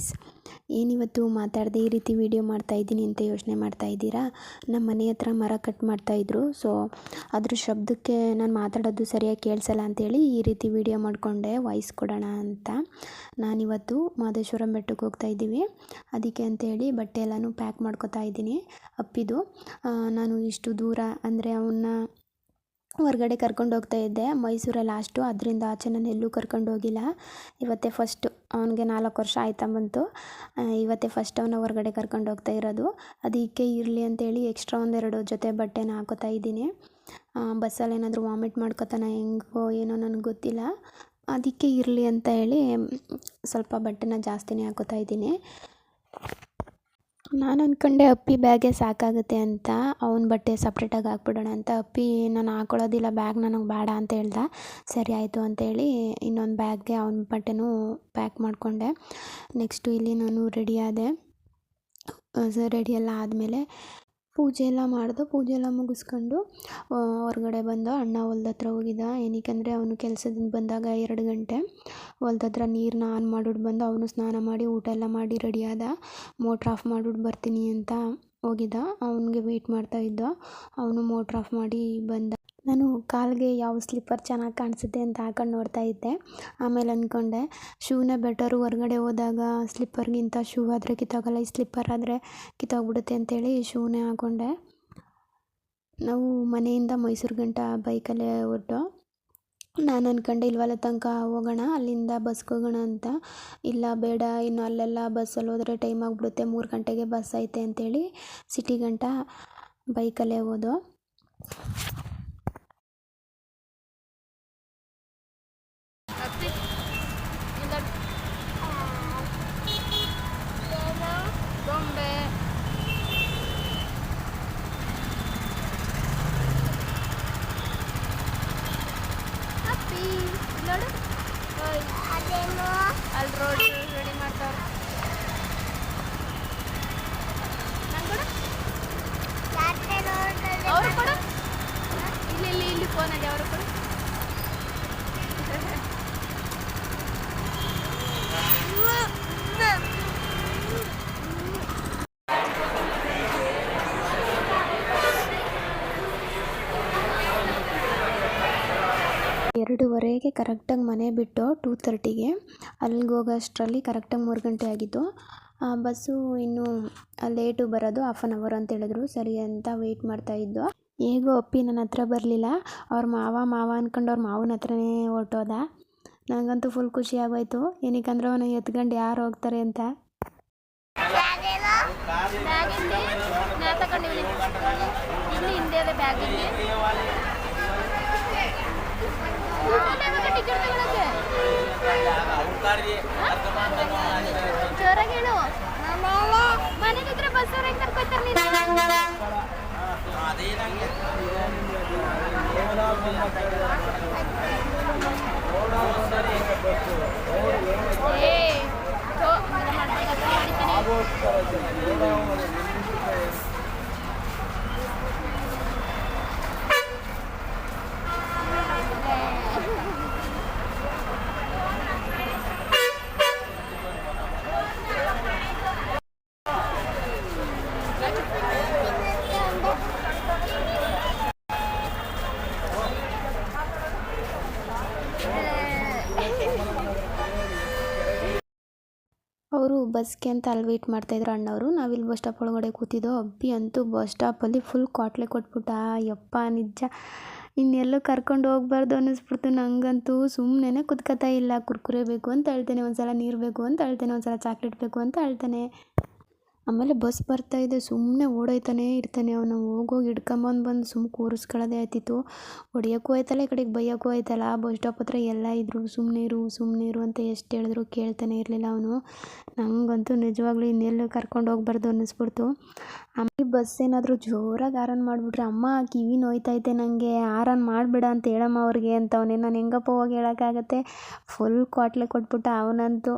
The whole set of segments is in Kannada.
ಗಾಯ್ಸ್ ಏನಿವತ್ತು ಮಾತಾಡದೆ ಈ ರೀತಿ ವಿಡಿಯೋ ಮಾಡ್ತಾಯಿದ್ದೀನಿ ಅಂತ ಯೋಚನೆ ಮಾಡ್ತಾ ಇದ್ದೀರಾ? ನಮ್ಮ ಮನೆ ಹತ್ರ ಮರ ಕಟ್ ಮಾಡ್ತಾಯಿದ್ರು ಸೊ ಅದ್ರ ಶಬ್ದಕ್ಕೆ ನಾನು ಮಾತಾಡೋದು ಸರಿಯಾಗಿ ಕೇಳಿಸಲ್ಲ ಅಂತೇಳಿ ಈ ರೀತಿ ವಿಡಿಯೋ ಮಾಡಿಕೊಂಡೆ. ವಾಯ್ಸ್ ಕೊಡೋಣ ಅಂತ. ನಾನಿವತ್ತು ಮಾದೇಶ್ವರಂ ಬೆಟ್ಟಕ್ಕೆ ಹೋಗ್ತಾ ಇದ್ದೀವಿ. ಅದಕ್ಕೆ ಅಂತೇಳಿ ಬಟ್ಟೆ ಎಲ್ಲನೂ ಪ್ಯಾಕ್ ಮಾಡ್ಕೊತಾ ಇದ್ದೀನಿ. ಅಪ್ಪಿದು. ನಾನು ಇಷ್ಟು ದೂರ ಅಂದರೆ ಅವನ್ನ ಹೊರ್ಗಡೆ ಕರ್ಕೊಂಡು ಹೋಗ್ತಾ ಇದ್ದೆ. ಮೈಸೂರಲ್ಲಿ ಲಾಸ್ಟು ಅದರಿಂದ ಆಚೆ ನಾನು ಎಲ್ಲೂ ಕರ್ಕೊಂಡು ಹೋಗಿಲ್ಲ. ಇವತ್ತೇ ಫಸ್ಟು ಅವನಿಗೆ ನಾಲ್ಕು ವರ್ಷ ಆಯ್ತಾ ಬಂತು. ಇವತ್ತೇ ಫಸ್ಟ್ ಅವನ ಹೊರಗಡೆ ಕರ್ಕೊಂಡು ಹೋಗ್ತಾ ಇರೋದು. ಅದಕ್ಕೆ ಇರಲಿ ಅಂತೇಳಿ ಎಕ್ಸ್ಟ್ರಾ ಒಂದೆರಡು ಜೊತೆ ಬಟ್ಟೆನ ಹಾಕೋತಾ ಇದ್ದೀನಿ. ಬಸ್ಸಲ್ಲಿ ಏನಾದರೂ ವಾಮಿಟ್ ಮಾಡ್ಕೊತಾನ ಹೆಂಗೋ ಏನೋ ನನಗೆ ಗೊತ್ತಿಲ್ಲ. ಅದಕ್ಕೆ ಇರಲಿ ಅಂತ ಹೇಳಿ ಸ್ವಲ್ಪ ಬಟ್ಟೆನ ಜಾಸ್ತಿನೇ ಹಾಕೋತಾ ಇದ್ದೀನಿ. ನಾನು ಅಂದ್ಕೊಂಡೆ ಅಪ್ಪಿ ಬ್ಯಾಗೆ ಸಾಕಾಗುತ್ತೆ ಅಂತ. ಅವನ ಬಟ್ಟೆ ಸಪ್ರೇಟಾಗಿ ಹಾಕ್ಬಿಡೋಣ ಅಂತ. ಅಪ್ಪಿ, ನಾನು ಹಾಕೊಳ್ಳೋದಿಲ್ಲ. ಬ್ಯಾಗ್ ನನಗೆ ಬೇಡ ಅಂತ ಹೇಳ್ದ. ಸರಿ ಆಯಿತು ಅಂತೇಳಿ ಇನ್ನೊಂದು ಬ್ಯಾಗ್ಗೆ ಅವನ ಬಟ್ಟೆನೂ ಪ್ಯಾಕ್ ಮಾಡಿಕೊಂಡೆ. ನೆಕ್ಸ್ಟು ಇಲ್ಲಿ ನಾನು ರೆಡಿ ಆದೆ. ರೆಡಿ ಎಲ್ಲ ಆದಮೇಲೆ ಪೂಜೆ ಎಲ್ಲ ಮಾಡ್ದು, ಪೂಜೆ ಎಲ್ಲ ಮುಗಿಸ್ಕೊಂಡು ಹೊರ್ಗಡೆ ಬಂದ ಅಣ್ಣ ಹೊಲ್ದ ಹತ್ರ ಹೋಗಿದ್ದ ಏನಕ್ಕೆ ಅವನು ಕೆಲಸದಿಂದ ಬಂದಾಗ ಎರಡು ಗಂಟೆ. ಹೊಲ್ದ ಹತ್ರ ನೀರನ್ನ ಆನ್ ಮಾಡಿಬಿಟ್ಟು ಬಂದು ಅವನು ಸ್ನಾನ ಮಾಡಿ, ಊಟ ಎಲ್ಲ ಮಾಡಿ ರೆಡಿ ಆದ. ಮೋಟ್ರ್ ಆಫ್ ಮಾಡಿಬಿಟ್ಟು ಬರ್ತೀನಿ ಅಂತ ಹೋಗಿದ್ದ ಅವನಿಗೆ ವೇಯ್ಟ್ ಮಾಡ್ತಾ ಇದ್ದ. ಅವನು ಮೋಟ್ರ್ ಆಫ್ ಮಾಡಿ ಬಂದ. ನಾನು ಕಾಲಿಗೆ ಯಾವ ಸ್ಲಿಪ್ಪರ್ ಚೆನ್ನಾಗಿ ಕಾಣಿಸುತ್ತೆ ಅಂತ ಹಾಕೊಂಡು ನೋಡ್ತಾ ಇದ್ದೆ. ಆಮೇಲೆ ಅಂದ್ಕೊಂಡೆ ಶೂನೇ ಬೆಟರು ಹೊರ್ಗಡೆ ಹೋದಾಗ ಸ್ಲಿಪ್ಪರ್ಗಿಂತ ಶೂ ಆದರೆ ಕಿತ್ತೋಗಲ್ಲ ಈ ಸ್ಲಿಪ್ಪರ್ ಆದರೆ ಕಿತ್ತೋಗ್ಬಿಡುತ್ತೆ ಅಂತೇಳಿ ಶೂನೇ ಹಾಕ್ಕೊಂಡೆ ನಾವು ಮನೆಯಿಂದ ಮೈಸೂರು ಗಂಟ ಬೈಕಲ್ಲೇ ಹೊರಟು. ನಾನು ಅಂದ್ಕೊಂಡೆ ಇಲ್ವಲ್ಲ ತನಕ ಹೋಗೋಣ, ಅಲ್ಲಿಂದ ಬಸ್ಗೆ ಹೋಗೋಣ ಅಂತ. ಇಲ್ಲ, ಬೇಡ, ಇನ್ನು ಅಲ್ಲೆಲ್ಲ ಬಸ್ಸಲ್ಲಿ ಹೋದರೆ ಟೈಮ್ ಆಗಿಬಿಡುತ್ತೆ, ಮೂರು ಗಂಟೆಗೆ ಬಸ್ ಐತೆ ಅಂತೇಳಿ ಸಿಟಿ ಗಂಟ ಬೈಕಲ್ಲೇ ಹೋದೋ ಗೊಂಬೆ ಅಪ್ಪಿ ನೋಡು ಅದೇನು ಅಲ್ಲಿ ರೋಡ್ ರೆಡಿ ಮಾಡ್ತಾರ ಅವರು ಕೊಡು ಇಲ್ಲಿ ಇಲ್ಲಿ ಇಲ್ಲಿ ಫೋನಲ್ಲಿ ಅವರು ಕೊಡು ಎರಡೂವರೆಗೆ ಕರೆಕ್ಟಾಗಿ ಮನೆ ಬಿಟ್ಟು ಟೂ ತರ್ಟಿಗೆ ಅಲ್ಲಿಗೆ ಹೋಗೋ ಅಷ್ಟರಲ್ಲಿ ಕರೆಕ್ಟಾಗಿ ಮೂರು ಗಂಟೆ ಆಗಿತ್ತು. ಬಸ್ಸು ಇನ್ನು ಲೇಟು ಬರೋದು ಹಾಫ್ ಆನ್ ಅವರ್ ಅಂತ ಹೇಳಿದ್ರು. ಸರಿ ಅಂತ ವೆಯ್ಟ್ ಮಾಡ್ತಾ ಇದ್ದೋ. ಹೇಗೋ ಅಪ್ಪಿ ನನ್ನ ಹತ್ರ ಬರಲಿಲ್ಲ. ಅವ್ರ ಮಾವ ಮಾವ ಅಂದ್ಕೊಂಡು ಅವ್ರ ಮಾವನ ಹತ್ರನೇ ಹೊರ್ಟೋದ. ನನಗಂತೂ ಫುಲ್ ಖುಷಿ ಆಗೋಯ್ತು. ಏನಕ್ಕಂದ್ರೆ ಅವನು ಎತ್ಕೊಂಡು ಯಾರು ಹೋಗ್ತಾರೆ ಅಂತ. ಬ್ಯಾಗ್ ಇಲ್ಲಿ ಹಿಂದೆ ಬ್ಯಾಗ್ ಜೋರಾಗಿ ಹೇಳು ಮನೆಗೆ ಇದ್ರೆ ಬಸ್ ಅವ್ರು ಹೆಂಗ್ ಕರ್ಕೊತಾರೆ ನೀನು ಏ ಜೋ ಹಿಂಗೆ ಮಾಡ್ಬೇಕಾದ್ರೆ ಹೊಡಿತೀನಿ. ಅವರು ಬಸ್ಗೆ ಅಂತ ಅಲ್ಲಿ ವೆಯ್ಟ್ ಮಾಡ್ತಾಯಿದ್ರು ಅಣ್ಣವರು. ನಾವಿಲ್ಲಿ ಬಸ್ ಸ್ಟಾಪ್ ಒಳಗಡೆ ಕೂತಿದ್ದೋ ಅಬ್ಬಿ ಅಂತೂ ಬಸ್ ಸ್ಟಾಪಲ್ಲಿ ಫುಲ್ ಕ್ವಾಟ್ಲೆ ಕೊಟ್ಬಿಟ್ಟ. ಯಪ್ಪ ನಿಜ. ಇನ್ನೆಲ್ಲೂ ಕರ್ಕೊಂಡು ಹೋಗ್ಬಾರ್ದು ಅನ್ನಿಸ್ಬಿಡ್ತು ನನಗಂತೂ ಸುಮ್ಮನೆ ಕುತ್ಕೋತಾ ಇಲ್ಲ. ಕುರ್ಕುರೆ ಬೇಕು ಅಂತ ಹೇಳ್ತೇನೆ ಒಂದ್ಸಲ, ನೀರು ಬೇಕು ಅಂತ ಹೇಳ್ತೇನೆ, ಒಂದ್ಸಲ ಚಾಕ್ಲೇಟ್ ಬೇಕು ಅಂತ ಹೇಳ್ತಾನೆ. ಆಮೇಲೆ ಬಸ್ ಬರ್ತಾ ಇದೆ ಸುಮ್ಮನೆ ಓಡೋಯ್ತಾನೆ ಇರ್ತಾನೆ ಅವನು. ಹೋಗೋಗಿ ಹಿಡ್ಕೊಂಬಂದು ಬಂದು ಸುಮ್ಮ ಕೂರಿಸ್ಕೊಳ್ಳೋದೇ ಆಯ್ತಿತ್ತು. ಹೊಡಿಯೋಕ್ಕೂ ಆಯ್ತಲ್ಲ, ಈ ಕಡೆಗೆ ಬೈಯೋಕ್ಕೂ ಆಯ್ತಲ್ಲ. ಬಸ್ ಸ್ಟಾಪ್ ಹತ್ರ ಎಲ್ಲ ಇದ್ರು ಸುಮ್ಮನೆ ಇರು ಸುಮ್ಮನೆ ಇರು ಅಂತ ಎಷ್ಟು ಹೇಳಿದ್ರು ಕೇಳ್ತಾನೆ ಇರಲಿಲ್ಲ ಅವನು. ನನಗಂತೂ ನಿಜವಾಗ್ಲೂ ಇನ್ನೆಲ್ಲೂ ಕರ್ಕೊಂಡು ಹೋಗ್ಬಾರ್ದು ಅನ್ನಿಸ್ಬಿಡ್ತು. ಆಮೇಲೆ ಬಸ್ ಏನಾದರೂ ಜೋರಾಗಿ ಆರನ್ ಮಾಡಿಬಿಟ್ರೆ, ಅಮ್ಮ ಕಿವಿ ನೋಯ್ತೈತೆ ನನಗೆ ಆರನ್ ಮಾಡಬೇಡ ಅಂತ ಹೇಳಮ್ಮ ಅವ್ರಿಗೆ, ಅಂತ ಅವನೇನು ನಾನು ಹೆಂಗಪ್ಪ ಹೋಗಿ ಹೇಳೋಕ್ಕಾಗತ್ತೆ. ಫುಲ್ ಕ್ವಾಟ್ಲೆ ಕೊಟ್ಬಿಟ್ಟು ಅವನಂತೂ.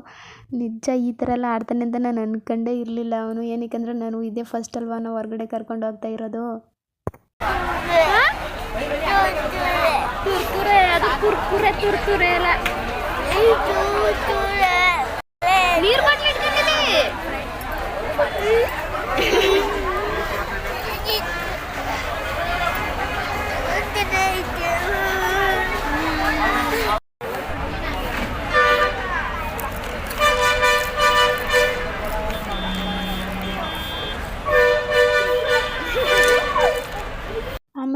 ನಿಜ ಈ ಥರ ಎಲ್ಲ ಆಡ್ತಾನೆ ಅಂತ ನಾನು ಅಂದ್ಕೊಂಡೇ ಇರಲಿಲ್ಲ ಅವನು. ಏನಕ್ಕೆ ನಾನು ಇದೇ ಫಸ್ಟ್ ಅಲ್ವಾ ನಾವು ಹೊರಗಡೆ ಕರ್ಕೊಂಡು ಹೋಗ್ತಾ ಇರೋದು? ನೀರ್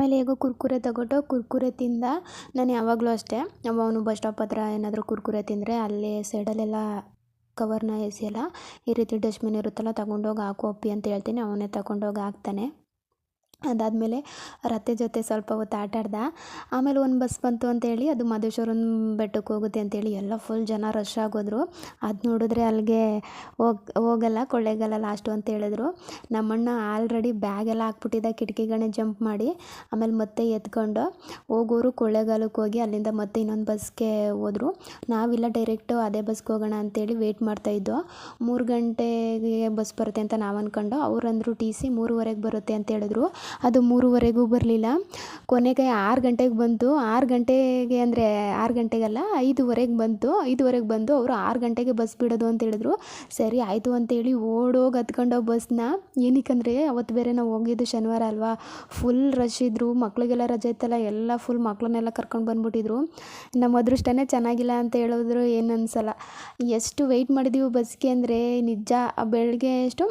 ಆಮೇಲೆ ಹೇಗೋ ಕುರ್ಕುರೆ ತಗೊಂಡು ಕುರ್ಕುರೆ ತಿಂದ, ನಾನು ಯಾವಾಗಲೂ ಅಷ್ಟೇ ಅವನು ಬಸ್ ಸ್ಟಾಪ್ ಹತ್ರ ಏನಾದರೂ ಕುರ್ಕುರೆ ತಿಂದರೆ ಅಲ್ಲೇ ಸೈಡಲ್ಲೆಲ್ಲ ಕವರ್ನ ಎಸೆಯಲ್ಲ, ಈ ರೀತಿ ಡಸ್ಟ್ಬಿನ್ ಇರುತ್ತಲ್ಲ, ತಗೊಂಡೋಗಿ ಹಾಕು ಅಪ್ಪಿ ಅಂತ ಹೇಳ್ತೀನಿ, ಅವನೇ ತಗೊಂಡೋಗಿ ಹಾಕ್ತಾನೆ. ಅದಾದಮೇಲೆ ರತ್ತೆ ಜೊತೆ ಸ್ವಲ್ಪ ಹೊತ್ತು ಆಟ ಆಮೇಲೆ ಒಂದು ಬಸ್ ಬಂತು ಅಂತೇಳಿ ಅದು ಮಾದೇಶ್ವರನ ಬೆಟ್ಟಕ್ಕೆ ಹೋಗುತ್ತೆ ಅಂತೇಳಿ ಎಲ್ಲ ಫುಲ್ ಜನ ರಶ್ ಆಗೋದ್ರು. ಅದು ನೋಡಿದ್ರೆ ಅಲ್ಲಿಗೆ ಹೋಗಿ, ಹೋಗಲ್ಲ, ಕೊಳ್ಳೇಗಾಲ ಲಾಸ್ಟು ಅಂತ ಹೇಳಿದ್ರು. ನಮ್ಮಣ್ಣ ಆಲ್ರೆಡಿ ಬ್ಯಾಗೆಲ್ಲ ಹಾಕ್ಬಿಟ್ಟಿದ್ದ ಕಿಟಕಿಗಳನ್ನೇ ಜಂಪ್ ಮಾಡಿ, ಆಮೇಲೆ ಮತ್ತೆ ಎತ್ಕೊಂಡು ಹೋಗೋರು ಕೊಳ್ಳೇಗಾಲಕ್ಕೆ ಹೋಗಿ ಅಲ್ಲಿಂದ ಮತ್ತೆ ಇನ್ನೊಂದು ಬಸ್ಗೆ ಹೋದರು. ನಾವಿಲ್ಲ ಡೈರೆಕ್ಟು ಅದೇ ಬಸ್ಗೆ ಹೋಗೋಣ ಅಂತೇಳಿ ವೆಯ್ಟ್ ಮಾಡ್ತಾಯಿದ್ದೋ ಮೂರು ಗಂಟೆಗೆ ಬಸ್ ಬರುತ್ತೆ ಅಂತ ನಾವು ಅಂದ್ಕೊಂಡು ಅವ್ರು ಅಂದರು ಟಿ ಸಿ ಮೂರುವರೆಗೆ ಬರುತ್ತೆ ಅಂತ ಹೇಳಿದ್ರು. ಅದು ಮೂರುವರೆಗೂ ಬರಲಿಲ್ಲ. ಕೊನೆಗೆ ಆರು ಗಂಟೆಗೆ ಬಂತು ಆರು ಗಂಟೆಗೆ ಅಂದರೆ ಆರು ಗಂಟೆಗಲ್ಲ, ಐದುವರೆಗೆ ಬಂತು ಐದುವರೆಗೆ ಬಂದು ಅವರು ಆರು ಗಂಟೆಗೆ ಬಸ್ ಬಿಡೋದು ಅಂತ ಹೇಳಿದ್ರು. ಸರಿ, ಆಯಿತು ಅಂತೇಳಿ ಓಡೋಗಿ ಹತ್ಕೊಂಡೋ ಬಸ್ನ. ಏನಕ್ಕಂದರೆ ಅವತ್ತು ಬೇರೆ ನಾವು ಹೋಗಿದ್ದು ಶನಿವಾರ ಅಲ್ವಾ? ಫುಲ್ ರಶ್ ಇದ್ದರು ಮಕ್ಳಿಗೆಲ್ಲ ರಜೆ ಇತ್ತಲ್ಲ, ಎಲ್ಲ ಫುಲ್ ಮಕ್ಕಳನ್ನೆಲ್ಲ ಕರ್ಕೊಂಡು ಬಂದುಬಿಟ್ಟಿದ್ರು. ನಮ್ಮ ಅದೃಷ್ಟನೇ ಚೆನ್ನಾಗಿಲ್ಲ ಅಂತ ಹೇಳಿದ್ರು ಏನು ಎಷ್ಟು ವೆಯ್ಟ್ ಮಾಡಿದೀವಿ ಬಸ್ಗೆ ಅಂದರೆ ನಿಜ, ಬೆಳಗ್ಗೆ ಎಷ್ಟು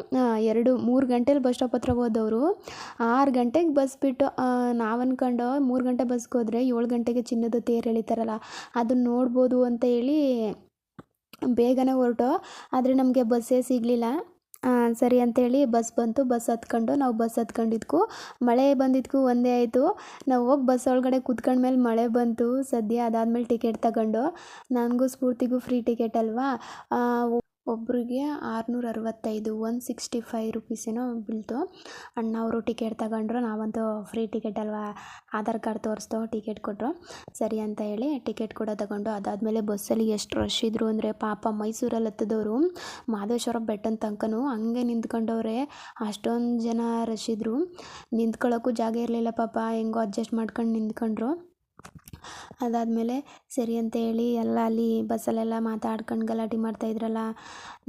ಎರಡು, ಮೂರು ಗಂಟೆಲಿ ಬಸ್ ಸ್ಟಾಪ್ ಹತ್ರ ಹೋದವರು. ಆರು ಗಂಟೆಗೆ ಬಸ್ ಬಿಟ್ಟು ನಾವು ಅನ್ಕೊಂಡು ಮೂರು ಗಂಟೆ ಬಸ್ಗೆ ಹೋದರೆ ಏಳು ಗಂಟೆಗೆ ಚಿನ್ನದ ತೇರು ಎಳಿತಾರಲ್ಲ, ಅದನ್ನ ನೋಡ್ಬೋದು ಅಂತ ಹೇಳಿ ಬೇಗನೆ ಹೊರಟು. ಆದರೆ ನಮಗೆ ಬಸ್ಸೇ ಸಿಗಲಿಲ್ಲ. ಸರಿ ಅಂತೇಳಿ ಬಸ್ ಬಂತು. ಬಸ್ ಹತ್ಕೊಂಡು ನಾವು ಬಸ್ ಹತ್ಕೊಂಡಿದ್ಕು. ಮಳೆ ಬಂದಿದ್ಕು, ಒಂದೇ ಆಯಿತು. ನಾವು ಹೋಗಿ ಬಸ್ ಒಳಗಡೆ ಕೂತ್ಕೊಂಡ್ಮೇಲೆ ಮಳೆ ಬಂತು. ಸದ್ಯ ಅದಾದಮೇಲೆ ಟಿಕೆಟ್ ತಗೊಂಡು. ನನಗೂ ಸ್ಫೂರ್ತಿಗೂ ಫ್ರೀ ಟಿಕೆಟ್ ಅಲ್ವಾ? ಒಬ್ಬರಿಗೆ ಆರುನೂರ ಅರವತ್ತೈದು ಒನ್ ಸಿಕ್ಸ್ಟಿ ಫೈವ್ ರುಪೀಸ್ ಬೀಳ್ತು. ಅಣ್ಣ ಅವರು ಟಿಕೆಟ್ ತಗೊಂಡ್ರು, ನಾವಂತೂ ಫ್ರೀ ಟಿಕೆಟ್ ಅಲ್ವಾ, ಆಧಾರ್ ಕಾರ್ಡ್ ತೋರಿಸ್ತೋ ಟಿಕೆಟ್ ಕೊಟ್ಟರು ಸರಿ ಅಂತ ಹೇಳಿ ಟಿಕೆಟ್ ಕೂಡ ತಗೊಂಡು, ಅದಾದಮೇಲೆ ಬಸ್ಸಲ್ಲಿ ಎಷ್ಟು ರಶ್ ಇದ್ದರು ಅಂದರೆ ಪಾಪ ಮೈಸೂರಲ್ಲಿ ಹತ್ತಿದವರು, ಮಾದೇಶ್ವರ ಬೆಟ್ಟನ ತನಕನೂ ಹಂಗೆ ನಿಂತ್ಕೊಂಡವ್ರೆ, ಅಷ್ಟೊಂದು ಜನ ರಶ್ ಇದ್ದರು ನಿಂತ್ಕೊಳ್ಳೋಕ್ಕೂ ಜಾಗ ಇರಲಿಲ್ಲ ಪಾಪ, ಹೆಂಗೋ ಅಡ್ಜಸ್ಟ್ ಮಾಡ್ಕೊಂಡು ನಿಂತ್ಕೊಂಡ್ರು. ಅದಾದಮೇಲೆ ಸರಿ ಅಂತ ಹೇಳಿ ಎಲ್ಲ ಅಲ್ಲಿ ಬಸ್ಸಲ್ಲೆಲ್ಲ ಮಾತಾಡ್ಕೊಂಡು ಗಲಾಟೆ ಮಾಡ್ತಾಯಿದ್ರಲ್ಲ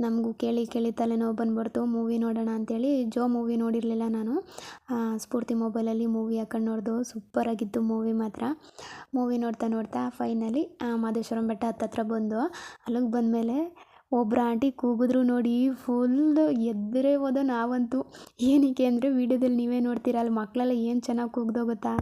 ನಮಗೂ ಕೇಳಿ ಕೇಳಿ ತಲೆನೋವು ಬಂದ್ಬಿಡ್ತು. ಮೂವಿ ನೋಡೋಣ ಅಂತೇಳಿ ಜೋ ಮೂವಿ ನೋಡಿರಲಿಲ್ಲ ನಾನು. ಸ್ಫೂರ್ತಿ ಮೊಬೈಲಲ್ಲಿ ಮೂವಿ ಹಾಕೊಂಡು ನೋಡ್ದು. ಸೂಪರಾಗಿತ್ತು ಮೂವಿ ಮಾತ್ರ. ಮೂವಿ ನೋಡ್ತಾ ನೋಡ್ತಾ ಫೈನಲಿ ಮಾದೇಶ್ವರನ ಬೆಟ್ಟ ಹತ್ತತ್ರ ಬಂದು ಅಲ್ಲಿಗೆ ಬಂದಮೇಲೆ ಒಬ್ರು ಆಂಟಿ ಕೂಗಿದ್ರು ನೋಡಿ ಫುಲ್ ಎದ್ರೆ ಹೋದೋ ನಾವಂತೂ. ಏನಕ್ಕೆ ಅಂದರೆ, ವೀಡಿಯೋದಲ್ಲಿ ನೀವೇ ನೋಡ್ತೀರ, ಅಲ್ಲಿ ಮಕ್ಕಳೆಲ್ಲ ಏನು ಚೆನ್ನಾಗಿ ಕೂಗ್ದೋ ಗೊತ್ತಾ?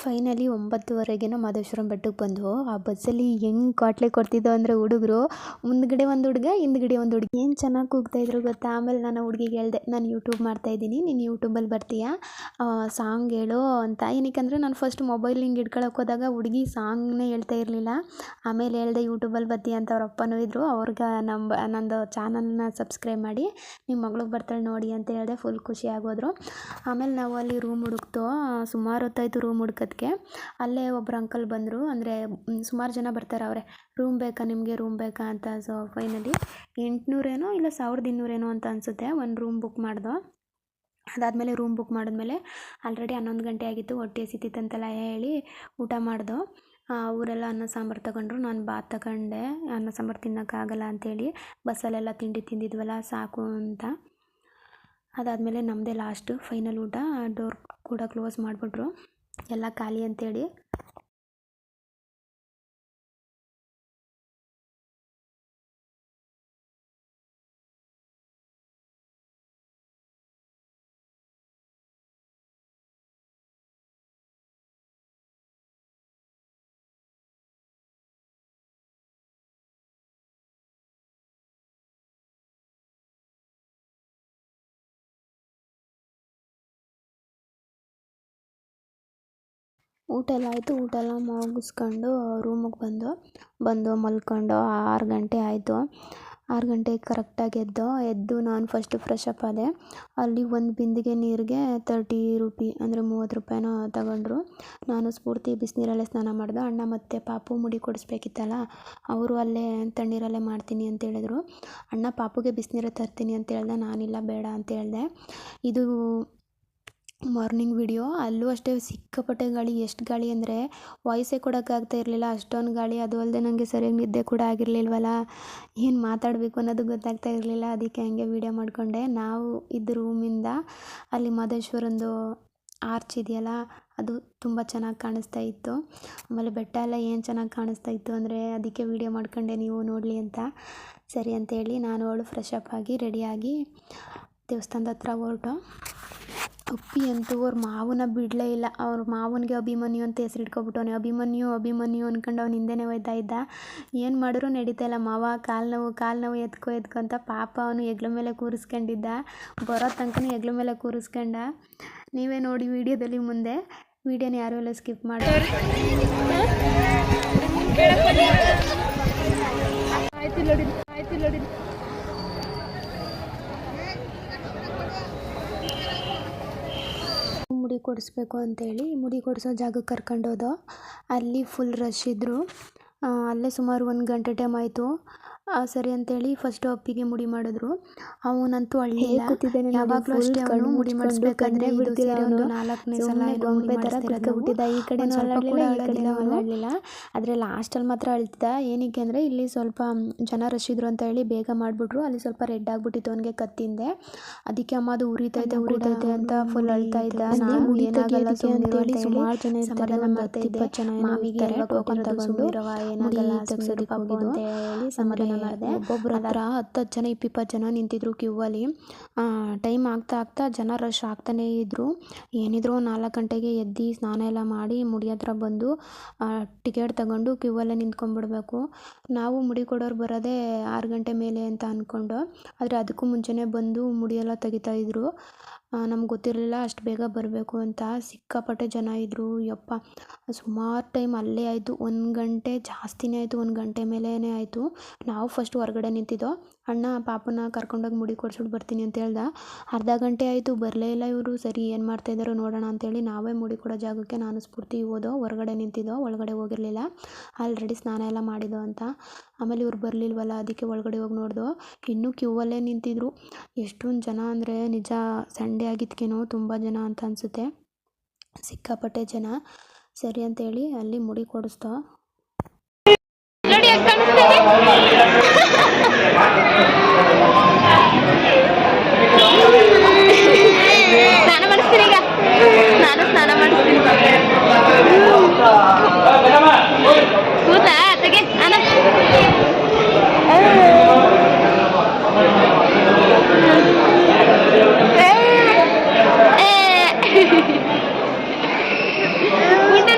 ಫೈನಲಿ ಒಂಬತ್ತುವರೆಗೇನೋ ಮಾದೇಶ್ವರಂ ಬೆಟ್ಟಕ್ಕೆ ಬಂದವು. ಆ ಬಸ್ಸಲ್ಲಿ ಹೆಂಗೆ ಕಾಟ್ಲೆ ಕೊಡ್ತಿದ್ದೋ ಅಂದರೆ ಹುಡುಗರು, ಮುಂದ್ಗಡೆ ಒಂದು ಹುಡುಗ, ಹಿಂದ್ಗಡೆ ಒಂದು ಹುಡುಗಿ. ಏನು ಚೆನ್ನಾಗಿ ಕೂಗ್ತಾಯಿದ್ರು ಗೊತ್ತಾ? ಆಮೇಲೆ ನಾನು ಹುಡುಗಿಗೆ ಹೇಳ್ದೆ, ನಾನು ಯೂಟ್ಯೂಬ್ ಮಾಡ್ತಾಯಿದ್ದೀನಿ ನೀನು ಯೂಟ್ಯೂಬಲ್ಲಿ ಬರ್ತೀಯಾ? ಸಾಂಗ್ ಹೇಳು ಅಂತ. ಏನಕ್ಕೆ ನಾನು ಫಸ್ಟ್ ಮೊಬೈಲ್ ಹಿಂಗೆ ಹಿಡ್ಕೊಳಕ್ಕೆ ಹೋದಾಗ ಹುಡುಗಿ ಸಾಂಗ್ನೇ ಹೇಳ್ತಾ ಇರಲಿಲ್ಲ. ಆಮೇಲೆ ಹೇಳ್ದೆ ಯೂಟ್ಯೂಬಲ್ಲಿ ಬರ್ತೀಯ? ಅಂತ ಅವ್ರ ಅಪ್ಪನೂ ಇದ್ದರು ಅವ್ರಿಗೆ ನಮ್ಮ ನಂದು ಚಾನಲ್ನ ಸಬ್ಸ್ಕ್ರೈಬ್ ಮಾಡಿ ನಿಮ್ಮ ಮಗಳಿಗೆ ಬರ್ತಾಳೆ ನೋಡಿ ಅಂತ ಹೇಳಿದೆ ಫುಲ್ ಖುಷಿ ಆಗೋದ್ರು ಆಮೇಲೆ ನಾವು ಅಲ್ಲಿ ರೂಮ್ ಹುಡುಕ್ತು. ಸುಮಾರು ಹೊತ್ತಾಯಿತು ರೂಮ್ ಹುಡ್ಕೋದಕ್ಕೆ ಅಲ್ಲೇ ಒಬ್ಬರು ಅಂಕಲ್ ಬಂದರು. ಅಂದರೆ ಸುಮಾರು ಜನ ಬರ್ತಾರೆ ಅವರೇ. ರೂಮ್ ಬೇಕಾ ನಿಮಗೆ? ರೂಮ್ ಬೇಕಾ? ಅಂತ ಸೊ ಫೈನಲಿ ಎಂಟುನೂರೇನೋ ಇಲ್ಲ ಸಾವಿರದ ಇನ್ನೂರೇನೋ ಅಂತ ಅನಿಸುತ್ತೆ. ಒಂದು ರೂಮ್ ಬುಕ್ ಮಾಡ್ದೋ. ಅದಾದಮೇಲೆ ರೂಮ್ ಬುಕ್ ಮಾಡಿದ್ಮೇಲೆ ಆಲ್ರೆಡಿ ಹನ್ನೊಂದು ಗಂಟೆ ಆಗಿತ್ತು. ಹೊಟ್ಟೆ ಸಿತ್ತಿತ್ತಂತೆಲ್ಲ ಹೇಳಿ ಊಟ ಮಾಡ್ದೋ. ಅವರೆಲ್ಲ ಅನ್ನ ಸಾಂಬಾರು ತಗೊಂಡ್ರು. ನಾನು ಬಾತ್ ತಗೊಂಡೆ. ಅನ್ನ ಸಾಂಬಾರು ತಿನ್ನೋಕ್ಕಾಗಲ್ಲ ಅಂಥೇಳಿ ಬಸ್ಸಲ್ಲೆಲ್ಲ ತಿಂಡಿ ತಿಂದಿದ್ವಲ್ಲ, ಸಾಕು ಅಂತ. ಅದಾದಮೇಲೆ ನಮ್ಮದೇ ಲಾಸ್ಟು ಫೈನಲ್ ಊಟ. ಡೋರ್ ಕೂಡ ಕ್ಲೋಸ್ ಮಾಡಿಬಿಟ್ರು. ಎಲ್ಲ ಖಾಲಿ ಅಂತೇಳಿ ಊಟ ಎಲ್ಲ ಆಯಿತು. ಊಟ ಎಲ್ಲ ಮುಗಿಸ್ಕೊಂಡು ರೂಮಿಗೆ ಬಂದು ಬಂದು ಮಲ್ಕೊಂಡು ಆರು ಗಂಟೆ ಆಯಿತು. ಆರು ಗಂಟೆಗೆ ಕರೆಕ್ಟಾಗಿ ಎದ್ದು ಎದ್ದು ನಾನು ಫಸ್ಟ್ ಫ್ರೆಶ್ ಅಪ್ ಆದೆ. ಅಲ್ಲಿ ಒಂದು ಬಿಂದಿಗೆ ನೀರಿಗೆ ತರ್ಟಿ ರುಪಿ ಅಂದರೆ ಮೂವತ್ತು ರೂಪಾಯಿನೋ ತಗೊಂಡ್ರು. ನಾನು ಸ್ಫೂರ್ತಿ ಬಿಸಿನೀರಲ್ಲೇ ಸ್ನಾನ ಮಾಡಿದೆ. ಅಣ್ಣ ಮತ್ತು ಪಾಪು ಮುಡಿ ಕೊಡಿಸ್ಬೇಕಿತ್ತಲ್ಲ, ಅವರು ಅಲ್ಲೇ ತಣ್ಣೀರಲ್ಲೇ ಮಾಡ್ತೀನಿ ಅಂತ ಹೇಳಿದ್ರು. ಅಣ್ಣ ಪಾಪುಗೆ ಬಿಸಿನೀರೇ ತರ್ತೀನಿ ಅಂತ ಹೇಳ್ದೆ. ನಾನಿಲ್ಲ, ಬೇಡ ಅಂತ ಹೇಳಿದೆ. ಇದು ಮಾರ್ನಿಂಗ್ ವಿಡಿಯೋ, ಅಲ್ಲೂ ಅಷ್ಟೇ ಸಿಕ್ಕಾಪಟ್ಟೆ ಗಾಳಿ, ಎಷ್ಟು ಗಾಳಿ ಅಂದರೆ ವಾಯ್ಸೇ ಕೊಡೋಕ್ಕಾಗ್ತಾ ಇರಲಿಲ್ಲ, ಅಷ್ಟೊಂದು ಗಾಳಿ, ಅದು ಅಲ್ಲದೆ ನನಗೆ ಸರಿಯಾಗಿ ನಿದ್ದೆ ಕೂಡ ಆಗಿರಲಿಲ್ವಲ್ಲ? ಏನು ಮಾತಾಡಬೇಕು ಅನ್ನೋದು ಗೊತ್ತಾಗ್ತಾ ಇರಲಿಲ್ಲ, ಅದಕ್ಕೆ ಹಂಗೆ ವೀಡಿಯೋ ಮಾಡಿಕೊಂಡೆ. ನಾವು ಇದ್ದ ರೂಮಿಂದ ಅಲ್ಲಿ ಮಾದೇಶ್ವರಂದು ಆರ್ಚ್ ಇದೆಯಲ್ಲ, ಅದು ತುಂಬ ಚೆನ್ನಾಗಿ ಕಾಣಿಸ್ತಾ ಇತ್ತು. ಆಮೇಲೆ ಬೆಟ್ಟ ಎಲ್ಲ ಏನು ಚೆನ್ನಾಗಿ ಕಾಣಿಸ್ತಾ ಇತ್ತು ಅಂದರೆ ಅದಕ್ಕೆ ವೀಡಿಯೋ ಮಾಡ್ಕೊಂಡೆ, ನೀವು ನೋಡಲಿ ಅಂತ. ಸರಿ ಅಂತೇಳಿ ನಾನು ಅವಳು ಫ್ರೆಶ್ ಅಪ್ ಆಗಿ ರೆಡಿಯಾಗಿ ದೇವಸ್ಥಾನದ ಹತ್ರ ಹೊರಟು. ಅಪ್ಪಿ ಅಂತೂ ಅವ್ರ ಮಾವನ ಬಿಡಲೇ ಇಲ್ಲ. ಅವ್ರ ಮಾವನಿಗೆ ಅಭಿಮನ್ಯು ಅಂತ ಹೆಸರು ಇಟ್ಕೊಬಿಟ್ಟವನೆ. ಅಭಿಮನ್ಯು ಅಭಿಮನ್ಯು ಅನ್ಕೊಂಡು ಅವ್ನು ಹಿಂದೆನೇ ಹೋಯ್ತಾ ಇದ್ದ. ಏನು ಮಾಡಿದ್ರು ನಡೀತಾ ಇಲ್ಲ. ಮಾವ ಕಾಲು ನೋವು ಕಾಲು ನೋವು ಎತ್ಕೊ ಎತ್ಕೊ ಅಂತ ಪಾಪ ಅವನು ಹೆಗ್ಲ ಮೇಲೆ ಕೂರಿಸ್ಕೊಂಡಿದ್ದ. ಬರೋ ತನಕನೂ ಹೆಗ್ಲ ಮೇಲೆ ಕೂರಿಸ್ಕೊಂಡ. ನೀವೇ ನೋಡಿ ವಿಡಿಯೋದಲ್ಲಿ ಮುಂದೆ. ವಿಡಿಯೋನ ಯಾರೂ ಎಲ್ಲ ಸ್ಕಿಪ್ ಮಾಡಿ ಆಯ್ತು ಆಯ್ತು ಮುಡಿ ಕೊಡಿಸ್ಬೇಕು ಅಂತೇಳಿ ಮುಡಿ ಕೊಡಿಸೋ ಜಾಗಕ್ಕೆ ಕರ್ಕೊಂಡೋದು ಅಲ್ಲಿ ಫುಲ್ ರಶ್ ಇದ್ದರು. ಅಲ್ಲೇ ಸುಮಾರು ಒಂದು ಗಂಟೆ ಟೈಮ್ ಆಯಿತು. ಸರಿ ಅಂತೇಳಿ ಫಸ್ಟ್ ಅಪ್ಪಿಗೆ ಮುಡಿ ಮಾಡಿದ್ರು. ಅವನಂತೂ ಅಳ್ಳಿಲ್ಲ. ಯಾವಾಗಲೂ ಅಷ್ಟೇ ಅವನು ಮುಡಿ ಮಾಡಿಸ್ಬೇಕಂದ್ರೆ ಬಿಡ್ತಿಲ್ಲ ಒಂದು. ನಾಲ್ಕನೇ ಸಲ ಗೊಂಬೆ ಥರ ಕೂತ್ಕೊಂಡ್ಬಿಟ್ಟಿದ್ದ. ಈ ಕಡೆ ಸ್ವಲ್ಪ ಕೂಡ ಅವನು. ಅಳಲಿಲ್ಲ. ಆದರೆ ಲಾಸ್ಟಲ್ಲಿ ಮಾತ್ರ ಅಳ್ತಿದ್ದ. ಏನಕ್ಕೆ ಅಂದರೆ ಇಲ್ಲಿ ಸ್ವಲ್ಪ ಜನ ರಶಿದ್ರು ಇದ್ರು ಅಂತ ಹೇಳಿ ಬೇಗ ಮಾಡಿಬಿಟ್ರು. ಅಲ್ಲಿ ಸ್ವಲ್ಪ ರೆಡ್ ಆಗಿಬಿಟ್ಟಿತ್ತು ಅವನಿಗೆ ಕತ್ತಿಂದೆ. ಅದಕ್ಕೆ ಅಮ್ಮ ಅದು ಉರಿತೈತೆ ಉರಿತೈತೆ ಅಂತ ಫುಲ್ ಅಳ್ತಾ ಇದ್ದ. ನಾನು ಏನಾಗಲ್ಲ ಅಂತೇಳಿ ಸುಮಾರು ಜನ ಇರ್ತಾರೆ, ನಮ್ಮ ಇದ್ದೆ. ಇಪ್ಪತ್ತು ಜನ ಟೋಕನ್ ಅಂತ ತಗೊಂಡು ಏನಾಗಲ್ಲ. ಅಂತ ಹೇಳಿ ಸಮಾಧಾನ ಮಾಡಿದೆ ಒಬ್ಬೊಬ್ರ ಅದಾದ ಹತ್ತು ಹತ್ತು ಜನ ಇಪ್ಪಿಪ್ಪತ್ತು ಜನ ನಿಂತಿದ್ರು ಕ್ಯೂ ಅಲ್ಲಿ ಟೈಮ್ ಆಗ್ತಾ ಆಗ್ತಾ ಜನ ರಶ್ ಆಗ್ತಾನೇ ಇದ್ದರು ಏನಿದ್ರು ನಾಲ್ಕು ಗಂಟೆಗೆ ಎದ್ದು ಸ್ನಾನ ಎಲ್ಲ ಮಾಡಿ ಮುಡಿ ಹತ್ರ ಬಂದು ಟಿಕೆಟ್ ತಗೊಂಡು ಕ್ಯೂ ಅಲ್ಲೇ ನಿಂತ್ಕೊಂಡ್ಬಿಡ್ಬೇಕು. ನಾವು ಮುಡಿ ಕೊಡೋರು ಬರೋದೇ ಆರು ಗಂಟೆ ಮೇಲೆ ಅಂತ ಅಂದ್ಕೊಂಡು ಆದರೆ ಅದಕ್ಕೂ ಮುಂಚೆನೇ ಬಂದು ಮುಡಿ ಎಲ್ಲ ತೆಗಿತಾ ಇದ್ರು. ನಮ್ಗೆ ಗೊತ್ತಿರಲಿಲ್ಲ, ಅಷ್ಟು ಬೇಗ ಬರಬೇಕು ಅಂತ ಸಿಕ್ಕಾಪಟ್ಟೆ ಜನ ಇದ್ದರು ಯಪ್ಪ, ಸುಮಾರು ಟೈಮ್ ಅಲ್ಲೇ ಆಯಿತು. ಒಂದು ಗಂಟೆ ಜಾಸ್ತಿನೇ ಆಯಿತು, ಒಂದು ಗಂಟೆ ಮೇಲೇ ಆಯಿತು. ನಾವು ಫಸ್ಟ್ ಹೊರಗಡೆ ನಿಂತಿದ್ದೋ ಅಣ್ಣ, ಪಾಪನ ಕರ್ಕೊಂಡೋಗಿ ಮುಡಿ ಕೊಡ್ಸ್ಬಿಟ್ಟು ಬರ್ತೀನಿ ಅಂತ ಹೇಳ್ದ. ಅರ್ಧ ಗಂಟೆ ಆಯಿತು, ಬರಲೇ ಇಲ್ಲ ಇವರು. ಸರಿ, ಏನು ಮಾಡ್ತಾ ಇದ್ದಾರೋ ನೋಡೋಣ ಅಂತೇಳಿ ನಾವೇ ಮುಡಿ ಕೊಡೋ ಜಾಗಕ್ಕೆ ನಾನು ಸ್ಫೂರ್ತಿ ಹೋದೋ, ಹೊರಗಡೆ ನಿಂತಿದ್ದೋ, ಒಳಗಡೆ ಹೋಗಿರಲಿಲ್ಲ. ಆಲ್ರೆಡಿ ಸ್ನಾನ ಎಲ್ಲ ಮಾಡಿದೋ ಅಂತ. ಆಮೇಲೆ ಇವ್ರು ಬರಲಿಲ್ವಲ್ಲ, ಅದಕ್ಕೆ ಒಳಗಡೆ ಹೋಗಿ ನೋಡ್ದೋ. ಇನ್ನೂ ಕ್ಯೂವಲ್ಲೇ ನಿಂತಿದ್ರು. ಎಷ್ಟೊಂದು ಜನ ಅಂದರೆ ನಿಜ ಸಂಡೇ ಆಗಿದ್ಕೇನೋ ತುಂಬ ಜನ ಅಂತ ಅನಿಸುತ್ತೆ. ಸಿಕ್ಕಾಪಟ್ಟೆ ಜನ. ಸರಿ ಅಂತೇಳಿ ಅಲ್ಲಿ ಮುಡಿ ಕೊಡಿಸ್ತೋ ಸ್ನಾನ ಮಾಡಿಸ್ತೀನಿ ಈಗ? ನಾನು ಸ್ನಾನ ಮಾಡಿಸ್ತೀನಿ ಕೂತಾ ತೆಗೆ ಅನ ಮುಂದೆ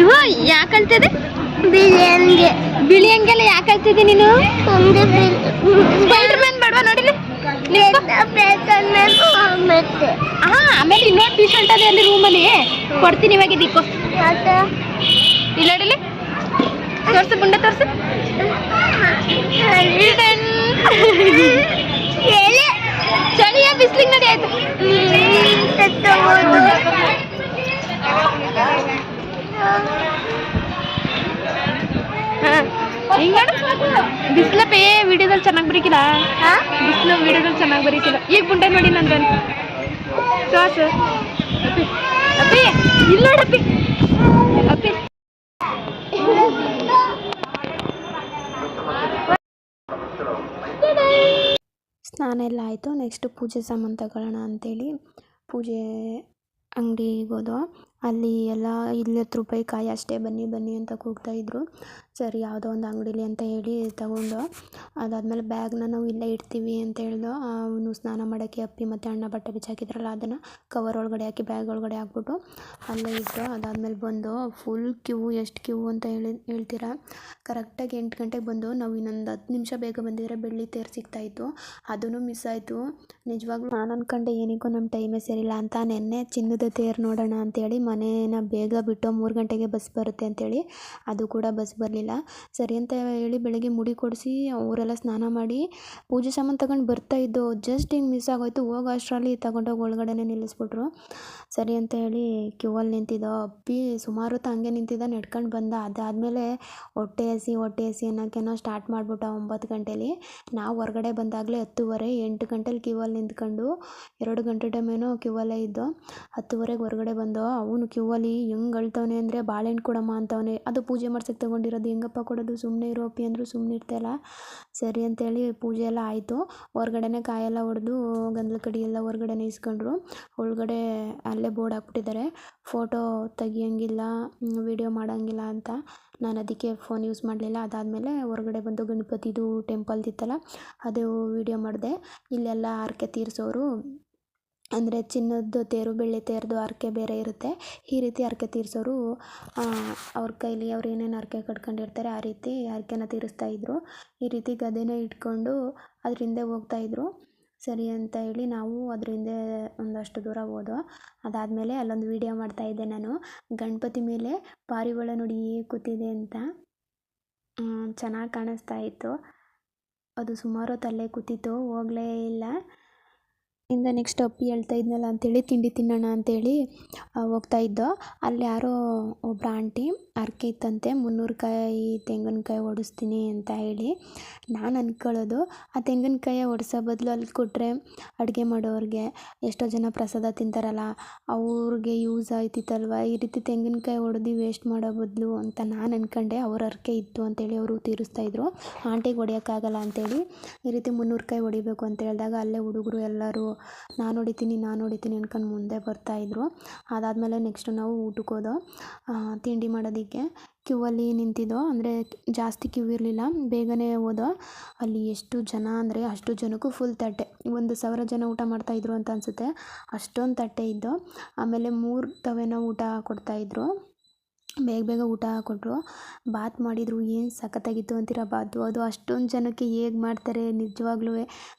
ಇವ ಯಾಕೆ ಕಲ್ತಿದೆ ಬಿರಿಯಾನಿಗೆ ಬಿಳಿ ಹಂಗೆಲ್ಲ ಯಾಕೆ ಕಲ್ತಿದ್ದೆ ನೀನು ಒಂದು ಸ್ಪೈಡರ್ ಮ್ಯಾನ್ ಬೇಡವಾ ನೋಡಿಲಿ ಬೇಕನ್ನಬೇಕು ಮತ್ತೆ ಹಾ ಆಮೇಲೆ ಇನ್ನೊಂದು ಟೀ ಶರ್ಟ್ ಅದೇ ಅಲ್ಲಿ ರೂಮಲ್ಲಿ ಕೊಡ್ತೀನಿ ಇವಾಗ ಇದಕ್ಕೋ ಮತ್ತೆ? ಇಲ್ಲ ನೋಡಿಲಿ ತೋರ್ಸು. ಗುಂಡೆ ತೋರ್ಸು ಎಲೆ ಚಳಿಯ ಬಿಸ್ಲಿಗೆ ನಡಿ ಆಯ್ತು. ಹಿಂಗ ಬಿಸ್ಲ ಪೇ ವಿಡಿಯೋದಲ್ಲಿ ಚೆನ್ನಾಗಿ ಬರೀಕಿಲ್ಲ? ಬಿಸ್ಲು ವಿಡಿಯೋದಲ್ಲಿ ಚೆನ್ನಾಗಿ ಬರೀಕಿಲ್ಲ. ಈಗ ಗುಂಡೆ ನೋಡಿ ನಂದು ಸಾಸು ಅಪ್ಪಿ ಅಪ್ಪಿ, ಇಲ್ಲ ಅಪ್ಪಿ. ಅಪ್ಪಿ. ಸ್ನಾನ ಎಲ್ಲ ಆಯಿತು. ನೆಕ್ಸ್ಟ್ ಪೂಜೆ ಸಾಮಾನು ತಗೊಳ್ಳೋಣ ಅಂತೇಳಿ ಪೂಜೆ ಅಂಗಡಿಗೆ ಹೋದೋ ಅಲ್ಲಿ ಎಲ್ಲ ಇಲ್ಲಿ ಹತ್ತು ರೂಪಾಯಿ ಕಾಯಿ ಅಷ್ಟೇ ಬನ್ನಿ ಬನ್ನಿ ಅಂತ ಕೂಗ್ತಾಯಿದ್ರು ಸರಿ, ಯಾವುದೋ ಒಂದು ಅಂಗಡೀಲಿ ಅಂತ ಹೇಳಿ ತಗೊಂಡು, ಅದಾದಮೇಲೆ ಬ್ಯಾಗ್ನ ನಾವು ಇಲ್ಲೇ ಇಡ್ತೀವಿ ಅಂತ ಹೇಳ್ದೋ, ಅವನು ಸ್ನಾನ ಮಾಡೋಕ್ಕೆ ಅಪ್ಪಿ ಮತ್ತು ಅಣ್ಣ ಬಟ್ಟೆ ಬಿಚ್ಚಾಕಿದ್ರಲ್ಲ, ಅದನ್ನು ಕವರ್ ಒಳಗಡೆ ಹಾಕಿ ಬ್ಯಾಗ್ ಒಳಗಡೆ ಹಾಕ್ಬಿಟ್ಟು ಅಲ್ಲೇ ಇಟ್ಟು ಅದಾದಮೇಲೆ ಬಂದು ಫುಲ್ ಕ್ಯೂ ಎಷ್ಟು ಕ್ಯೂ ಅಂತ ಹೇಳಿ, ಹೇಳ್ತೀರಾ? ಕರೆಕ್ಟಾಗಿ ಎಂಟು ಗಂಟೆಗೆ ಬಂದು ನಾವು ಇನ್ನೊಂದು ಹತ್ತು ನಿಮಿಷ ಬೇಗ ಬಂದಿದ್ರೆ ಬೆಳ್ಳಿ ತೇರು ಸಿಗ್ತಾಯಿತ್ತು ಅದೂ ಮಿಸ್ ಆಯಿತು. ನಿಜವಾಗ್ಲೂ ನಾನು ಅಂದ್ಕೊಂಡೆ ಏನಕ್ಕೋ ನಮ್ಮ ಟೈಮೇ ಸರಿಯಿಲ್ಲ ಅಂತ, ನೆನ್ನೆ ಚಿನ್ನದ ತೇರು ನೋಡೋಣ ಅಂತೇಳಿ ಮನೇನ ಬೇಗ ಬಿಟ್ಟು ಮೂರು ಗಂಟೆಗೆ ಬಸ್ ಬರುತ್ತೆ ಅಂತೇಳಿ, ಅದು ಕೂಡ ಬಸ್ ಬರಲಿಲ್ಲ. ಸರಿ ಅಂತ ಹೇಳಿ ಬೆಳಗ್ಗೆ ಮುಡಿ ಕೊಡಿಸಿ ಅವರೆಲ್ಲ ಸ್ನಾನ ಮಾಡಿ ಪೂಜೆ ಸಾಮಾನು ತಗೊಂಡು ಬರ್ತಾ ಇದ್ದೋ ಜಸ್ಟ್ ಹಿಂಗೆ ಮಿಸ್ ಆಗೋಯ್ತು. ಹೋಗೋ ಅಷ್ಟರಲ್ಲಿ ತಗೊಂಡೋಗಿ ಒಳಗಡೆನೇ ನಿಲ್ಲಿಸ್ಬಿಟ್ರು. ಸರಿ ಅಂತ ಹೇಳಿ ಕ್ಯೂ ಅಲ್ಲಿ ನಿಂತಿದ್ದೋ ಅಪ್ಪಿ ಸುಮಾರು ಹೊತ್ತು ಹಂಗೆ ನಿಂತಿದ್ದ, ನಡ್ಕೊಂಡು ಬಂದ. ಅದಾದಮೇಲೆ ಹೊಟ್ಟೆ ಹಸಿ ಹೊಟ್ಟೆ ಹಸಿ ಅನ್ನೋಕ್ಕೇನೋ ಸ್ಟಾರ್ಟ್ ಮಾಡಿಬಿಟ್ಟ ಒಂಬತ್ತು ಗಂಟೇಲಿ. ನಾವು ಹೊರಗಡೆ ಬಂದಾಗಲೇ ಹತ್ತುವರೆ, ಎಂಟು ಗಂಟೆಲಿ ಕ್ಯೂ ಅಲ್ಲಿ ನಿಂತ್ಕೊಂಡು ಎರಡು ಗಂಟೆ ಟೈಮೇನೋ ಕ್ಯೂ ಅಲ್ಲೇ ಇದ್ದೋ ಹತ್ತುವರೆಗೆ ಹೊರಗಡೆ ಬಂದೋ ಅವನು ಕ್ಯೂ ಅಲ್ಲಿ ಹೆಂಗೆ ಅಳ್ತವನೆ ಅಂದರೆ ಬಾಳೆಹಣ್ಣು ಕೊಡಮ್ಮ ಅಂತವನೆ. ಅದು ಪೂಜೆ ಮಾಡ್ಸಕ್ಕೆ ತೊಗೊಂಡಿರೋದು ಹೆಂಗಪ್ಪ ಕೊಡೋದು ಸುಮ್ಮನೆ ಇರೋ ಅಪ್ಪಿ ಅಂದರು ಸುಮ್ಮನೆ ಇರ್ತಾಯಿಲ್ಲ ಸರಿ ಅಂತೇಳಿ ಪೂಜೆ ಎಲ್ಲ ಆಯಿತು. ಹೊರ್ಗಡೆನೇ ಕಾಯೆಲ್ಲ ಹೊಡೆದು ಗಂಧದ ಕಡ್ಡಿ ಎಲ್ಲ ಹೊರ್ಗಡೆನೇ ಇಸ್ಕೊಂಡ್ರು. ಒಳಗಡೆ ಅಲ್ಲೇ ಬೋರ್ಡ್ ಹಾಕ್ಬಿಟ್ಟಿದ್ದಾರೆ. ಫೋಟೋ ತೆಗಿಯೋಂಗಿಲ್ಲ, ವೀಡಿಯೋ ಮಾಡೋಂಗಿಲ್ಲ ಅಂತ. ನಾನು ಅದಕ್ಕೆ ಫೋನ್ ಯೂಸ್ ಮಾಡಲಿಲ್ಲ. ಅದಾದಮೇಲೆ ಹೊರಗಡೆ ಬಂದು ಗಣಪತಿದು ಟೆಂಪಲ್ದಿತ್ತಲ್ಲ, ಅದು ವೀಡಿಯೋ ಮಾಡಿದೆ. ಇಲ್ಲೆಲ್ಲ ಹರಕೆ ತೀರಿಸೋರು ಅಂದರೆ ಚಿನ್ನದ ತೇರು, ಬೆಳ್ಳಿ ತೇರದ್ದು ಹರಕೆ ಬೇರೆ ಇರುತ್ತೆ. ಈ ರೀತಿ ಹರಕೆ ತೀರಿಸೋರು ಅವ್ರ ಕೈಲಿ ಅವ್ರು ಏನೇನು ಹರಕೆ ಕಟ್ಕೊಂಡಿರ್ತಾರೆ, ಆ ರೀತಿ ಹರಕೆನ ಇದ್ದರು ಈ ರೀತಿ ಗದೆನ ಇಟ್ಕೊಂಡು ಅದ್ರ ಹಿಂದೆ ಹೋಗ್ತಾಯಿದ್ರು ಸರಿ ಅಂತ ಹೇಳಿ ನಾವು ಅದ್ರ ಹಿಂದೆ ಒಂದಷ್ಟು ದೂರ ಹೋದ್ವು. ಅದಾದಮೇಲೆ ಅಲ್ಲೊಂದು ವೀಡಿಯೋ ಮಾಡ್ತಾಯಿದ್ದೆ ನಾನು. ಗಣಪತಿ ಮೇಲೆ ಪಾರಿವಾಳ ನೋಡಿ ಕೂತಿದೆ ಅಂತ ಚೆನ್ನಾಗಿ ಕಾಣಿಸ್ತಾ ಇತ್ತು. ಅದು ಸುಮಾರು ತಲೆ ಕೂತಿತ್ತು, ಹೋಗಲೇ ಇಲ್ಲ. ಇಂದ ನೆಕ್ಸ್ಟ್ ಅಪ್ಪಿ ಹೇಳ್ತಾ ಇದ್ನಲ್ಲ ಅಂತೇಳಿ ತಿಂಡಿ ತಿನ್ನೋಣ ಅಂತೇಳಿ ಹೋಗ್ತಾ ಇದ್ದೋ. ಅಲ್ಲಿ ಯಾರೋ ಒಬ್ರು ಆಂಟಿ ಹರಕೆ ಇತ್ತಂತೆ ಮುನ್ನೂರು ಕಾಯಿ ತೆಂಗಿನಕಾಯಿ ಓಡಿಸ್ತೀನಿ ಅಂತ ಹೇಳಿ ನಾನು ಅಂದ್ಕೊಳ್ಳೋದು ಆ ತೆಂಗಿನಕಾಯಿ ಓಡಿಸೋ ಬದಲು ಅಲ್ಲಿ ಕೊಟ್ಟರೆ ಅಡುಗೆ ಮಾಡೋರಿಗೆ ಎಷ್ಟೋ ಜನ ಪ್ರಸಾದ ತಿಂತಾರಲ್ಲ, ಅವ್ರಿಗೆ ಯೂಸ್ ಆಯ್ತಿತ್ತಲ್ವ? ಈ ರೀತಿ ತೆಂಗಿನಕಾಯಿ ಹೊಡೆದು ವೇಸ್ಟ್ ಮಾಡೋ ಬದಲು ಅಂತ ನಾನು ಅಂದ್ಕೊಂಡೆ ಅವ್ರ ಹರಕೆ ಇತ್ತು ಅಂತೇಳಿ ಅವರು ತೀರಿಸ್ತಾಯಿದ್ರು ಆಂಟಿಗೆ ಹೊಡಿಯೋಕ್ಕಾಗಲ್ಲ ಅಂತೇಳಿ ಈ ರೀತಿ ಮುನ್ನೂರು ಕಾಯಿ ಹೊಡಿಬೇಕು ಅಂತ ಹೇಳಿದಾಗ ಅಲ್ಲೇ ಹುಡುಗರು ಎಲ್ಲರೂ ನಾನು ಹೊಡಿತೀನಿ ನಾನು ಹೊಡಿತೀನಿ ಅನ್ಕೊಂಡು ಮುಂದೆ ಬರ್ತಾಯಿದ್ರು ಅದಾದಮೇಲೆ ನೆಕ್ಸ್ಟ್ ನಾವು ಊಟಕ್ಕೆ ತಿಂಡಿ ಮಾಡೋದಕ್ಕೆ ಕ್ಯೂ ಅಲ್ಲಿ ನಿಂತಿದ್ದೋ, ಅಂದರೆ ಜಾಸ್ತಿ ಕ್ಯೂ ಇರಲಿಲ್ಲ. ಬೇಗನೆ ಹೋದೋ. ಅಲ್ಲಿ ಎಷ್ಟು ಜನ ಅಂದರೆ ಅಷ್ಟು ಜನಕ್ಕೂ ಫುಲ್ ತಟ್ಟೆ. ಒಂದು ಸಾವಿರ ಜನ ಊಟ ಮಾಡ್ತಾಯಿದ್ರು ಅಂತ ಅನಿಸುತ್ತೆ. ಅಷ್ಟೊಂದು ತಟ್ಟೆ ಇದ್ದೋ, ಆಮೇಲೆ ಮೂರು ತವೆನ ಊಟ ಕೊಡ್ತಾಯಿದ್ರು ಬೇಗ ಬೇಗ ಊಟ ಕೊಟ್ಟರು ಬಾತ್ ಮಾಡಿದರು ಏನು ಸಖತ್ತಾಗಿತ್ತು ಅಂತೀರ ಬಾತು? ಅದು ಅಷ್ಟೊಂದು ಜನಕ್ಕೆ ಹೇಗೆ ಮಾಡ್ತಾರೆ? ನಿಜವಾಗ್ಲೂ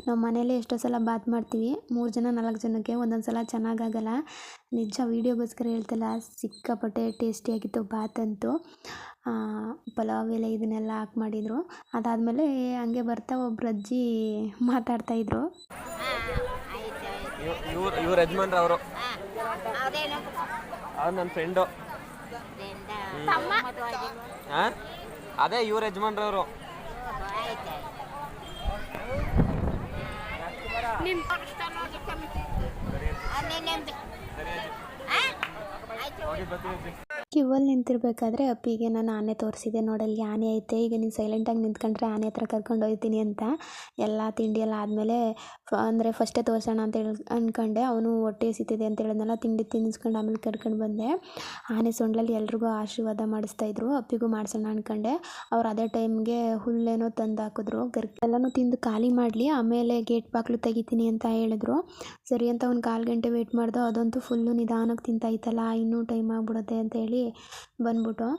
ನಾವು ಮನೆಯಲ್ಲೇ ಎಷ್ಟೋ ಸಲ ಬಾತ್ ಮಾಡ್ತೀವಿ. ಮೂರು ಜನ ನಾಲ್ಕು ಜನಕ್ಕೆ ಒಂದೊಂದು ಸಲ ಚೆನ್ನಾಗಾಗಲ್ಲ. ನಿಜ ವೀಡಿಯೋಗೋಸ್ಕರ ಹೇಳ್ತಲ್ಲ ಸಿಕ್ಕಾಪಟ್ಟೆ ಟೇಸ್ಟಿಯಾಗಿತ್ತು ಬಾತ್ ಅಂತೂ. ಪಲಾವ್ ಎಲೆ ಇದನ್ನೆಲ್ಲ ಹಾಕಿ ಮಾಡಿದರು. ಅದಾದಮೇಲೆ ಹಂಗೆ ಬರ್ತಾ ಒಬ್ರು ಅಜ್ಜಿ ಮಾತಾಡ್ತಾಯಿದ್ರು ಇವ್ರು ಯಜಮಾನ್ರವರು. ಅವ್ರು ನನ್ನ ಫ್ರೆಂಡು ಹಾಂ ಅದೇ ಇವ್ರ ಯಜಮಾನ್ರವರು. ಅಲ್ಲಿ ನಿಂತಿರ್ಬೇಕಾದ್ರೆ, ಅಪ್ಪಿಗೆ ನಾನು ಆನೆ ತೋರಿಸಿದೆ ನೋಡಲ್ಲಿ, ಆನೆ ಐತೆ, ಈಗ ನೀನು ಸೈಲೆಂಟಾಗಿ ನಿಂತ್ಕೊಂಡ್ರೆ ಆನೆ ಹತ್ರ ಕರ್ಕೊಂಡು ಹೋಗ್ತೀನಿ ಅಂತ. ಎಲ್ಲ ತಿಂಡಿ ಎಲ್ಲ ಆದಮೇಲೆ ಅಂದರೆ ಫಸ್ಟೇ ತೋರಿಸೋಣ ಅಂತ ಹೇಳಿ ಅಂದ್ಕೊಂಡೆ ಅವನು ಹೊಟ್ಟೆ ಸಿತಿದೆ ಅಂತ ಹೇಳಿದ್ನಲ್ಲ, ತಿಂಡಿ ತಿನ್ನಿಸ್ಕೊಂಡು ಆಮೇಲೆ ಕರ್ಕೊಂಡು ಬಂದೆ. ಆನೆ ಸೊಂಡ್ಲಲ್ಲಿ ಎಲ್ರಿಗೂ ಆಶೀರ್ವಾದ ಮಾಡಿಸ್ತಾಯಿದ್ರು ಅಪ್ಪಿಗೂ ಮಾಡಿಸೋಣ ಅಂದ್ಕೊಂಡೆ ಅವ್ರು ಅದೇ ಟೈಮ್ಗೆ ಹುಲ್ಲೇನೋ ತಂದು ಹಾಕಿದ್ರು. ಗರ್, ಎಲ್ಲನೂ ತಿಂದು ಖಾಲಿ ಮಾಡಲಿ, ಆಮೇಲೆ ಗೇಟ್ ಬಾಗಿಲು ತೆಗಿತೀನಿ ಅಂತ ಹೇಳಿದ್ರು. ಸರಿ ಅಂತ ಒಂದು ಕಾಲು ಗಂಟೆ ವೆಯ್ಟ್ ಮಾಡ್ದೋ, ಅದಂತೂ ಫುಲ್ಲು ನಿಧಾನಕ್ಕೆ ತಿಂತಾಯ್ತಲ್ಲ ಇನ್ನೂ ಟೈಮ್ ಆಗ್ಬಿಡುತ್ತೆ ಅಂತ ಹೇಳಿ ಬಂದ್ಬಿಟ್ಟು,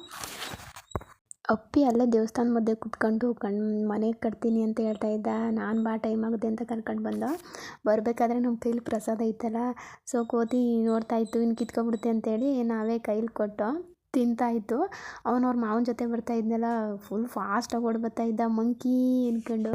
ಅಪ್ಪಿ ಅಲ್ಲೇ ದೇವಸ್ಥಾನ ಮಧ್ಯೆ ಕುತ್ಕೊಂಡು, ಕಣ್ ಮನೆಗೆ ಕಟ್ತೀನಿ ಅಂತ ಹೇಳ್ತಾ ಇದ್ದ. ನಾನು ಬಾ ಟೈಮ್ ಆಗುತ್ತೆ ಅಂತ ಕರ್ಕೊಂಡು ಬಂದ. ಬರಬೇಕಾದ್ರೆ ನಮ್ಮ ಕೈಲಿ ಪ್ರಸಾದ ಐತಲ್ಲ ಸೊ ಕೋತಿ ನೋಡ್ತಾ ಇತ್ತು ಇನ್ನು ಕಿತ್ಕೊಬಿಡುತ್ತೆ ಅಂತೇಳಿ ನಾವೇ ಕೈಲಿ ಕೊಟ್ಟು ತಿಂತಾ ಇತ್ತು. ಅವನು ಅವ್ರ ಮಾವನ ಜೊತೆ ಬರ್ತಾ ಇದ್ನಲ್ಲ ಫುಲ್ ಫಾಸ್ಟಾಗಿ ಓಡಿ ಇದ್ದ ಮಂಕಿ ಅನ್ಕೊಂಡು.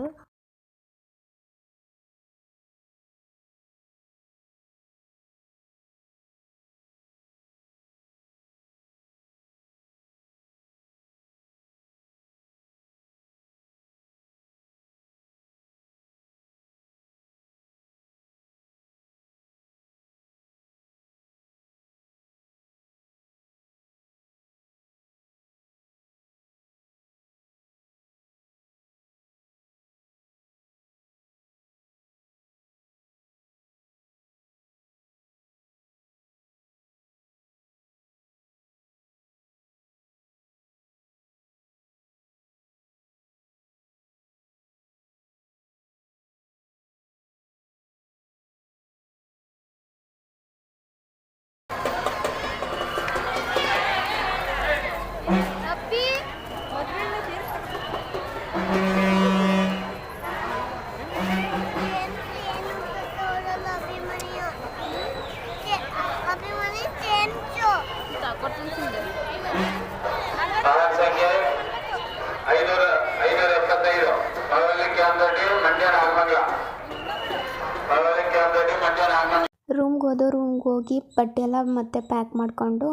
ರೂಮ್ಗೆ ಹೋದೋ ರೂಮ್ಗೆ ಹೋಗಿ ಬಟ್ಟೆ ಎಲ್ಲ ಮತ್ತೆ ಪ್ಯಾಕ್ ಮಾಡಿಕೊಂಡು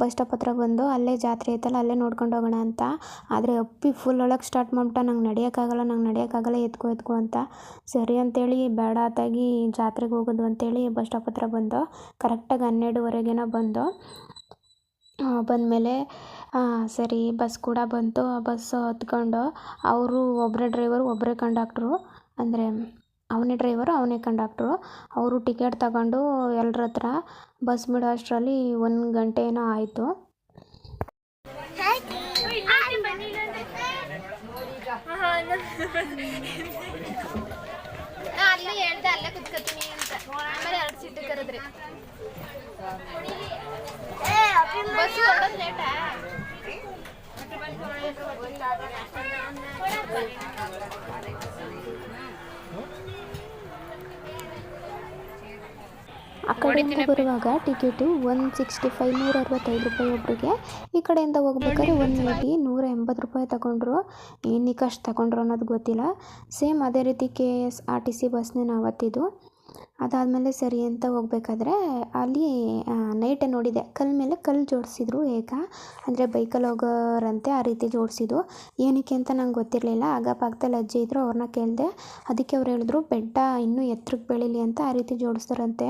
ಬಸ್ ಸ್ಟಾಪ್ ಹತ್ರ ಬಂದು ಅಲ್ಲೇ ಜಾತ್ರೆ ಐತಲ್ಲ, ಅಲ್ಲೇ ನೋಡ್ಕೊಂಡು ಹೋಗೋಣ ಅಂತ. ಆದರೆ ಅಪ್ಪಿ ಫುಲ್ ಒಳಗೆ ಸ್ಟಾರ್ಟ್ ಮಾಡಿಬಿಟ್ಟ, ನಂಗೆ ನಡೆಯೋಕ್ಕಾಗಲ್ಲ ನಂಗೆ ನಡೆಯೋಕ್ಕಾಗಲ್ಲ, ಎತ್ಕೊ ಎತ್ಕೊ ಅಂತ. ಸರಿ ಅಂತೇಳಿ ಬೇಡ ಆತಾಗಿ ಜಾತ್ರೆಗೆ ಹೋಗೋದು ಅಂತೇಳಿ ಬಸ್ ಸ್ಟಾಪ್ ಹತ್ರ ಬಂದು ಕರೆಕ್ಟಾಗಿ ಹನ್ನೆರಡುವರೆಗೇನೋ ಬಂದು ಬಂದಮೇಲೆ ಸರಿ ಬಸ್ ಕೂಡ ಬಂತು. ಆ ಬಸ್ ಹತ್ಕೊಂಡು ಅವರು ಒಬ್ಬರೇ ಡ್ರೈವರು ಒಬ್ಬರೇ ಕಂಡಕ್ಟ್ರು ಅಂದರೆ ಅವನೇ ಡ್ರೈವರು ಅವನೇ ಕಂಡಕ್ಟ್ರು ಅವರು ಟಿಕೆಟ್ ತಗೊಂಡು ಎಲ್ಲರ ಹತ್ರ ಬಸ್ ಬಿಡೋ ಅಷ್ಟರಲ್ಲಿ ಒಂದು ಗಂಟೆ ಏನೋ ಆಯಿತು. ಅಲ್ಲೇ ಆ ಕಡೆಯಿಂದ ಬರುವಾಗ ಟಿಕೆಟು ಒನ್ ಸಿಕ್ಸ್ಟಿ ಫೈವ್ ನೂರ ಅರವತ್ತೈದು ರೂಪಾಯಿ ಒಬ್ಬರಿಗೆ ಈ ಕಡೆಯಿಂದ ಹೋಗ್ಬೇಕಾದ್ರೆ ಒನ್ ಏಯ್ಟಿ ನೂರ ಎಂಬತ್ತು ರೂಪಾಯಿ ತಗೊಂಡ್ರು. ಏನಕ್ಕೆ ಅಷ್ಟು ತಗೊಂಡ್ರು ಅನ್ನೋದು ಗೊತ್ತಿಲ್ಲ. ಸೇಮ್ ಅದೇ ರೀತಿ K S R T C ಬಸ್ನೇ ನಾವು ಹತ್ತಿದ್ದು ಅದಾದಮೇಲೆ ಸರಿ ಅಂತ ಹೋಗ್ಬೇಕಾದ್ರೆ ಅಲ್ಲಿ ನೈಟೇ ನೋಡಿದೆ. ಕಲ್ಲ ಮೇಲೆ ಕಲ್ಲು ಜೋಡಿಸಿದ್ರು ಏಕ. ಅಂದರೆ ಬೈಕಲ್ಲಿ ಹೋಗೋರಂತೆ ಆ ರೀತಿ ಜೋಡಿಸಿದ್ರು. ಏನಕ್ಕೆ ಅಂತ ನಂಗೆ ಗೊತ್ತಿರಲಿಲ್ಲ. ಆಗ ಪಕ್ಕದಲ್ಲಿ ಅಜ್ಜಿ ಇದ್ದರು ಅವ್ರನ್ನ ಕೇಳಿದೆ. ಅದಕ್ಕೆ ಅವ್ರು ಹೇಳಿದ್ರು, ಬೆಟ್ಟ ಇನ್ನೂ ಎತ್ರಕ್ಕೆ ಬೆಳೀಲಿ ಅಂತ ಆ ರೀತಿ ಜೋಡಿಸ್ತಾರಂತೆ.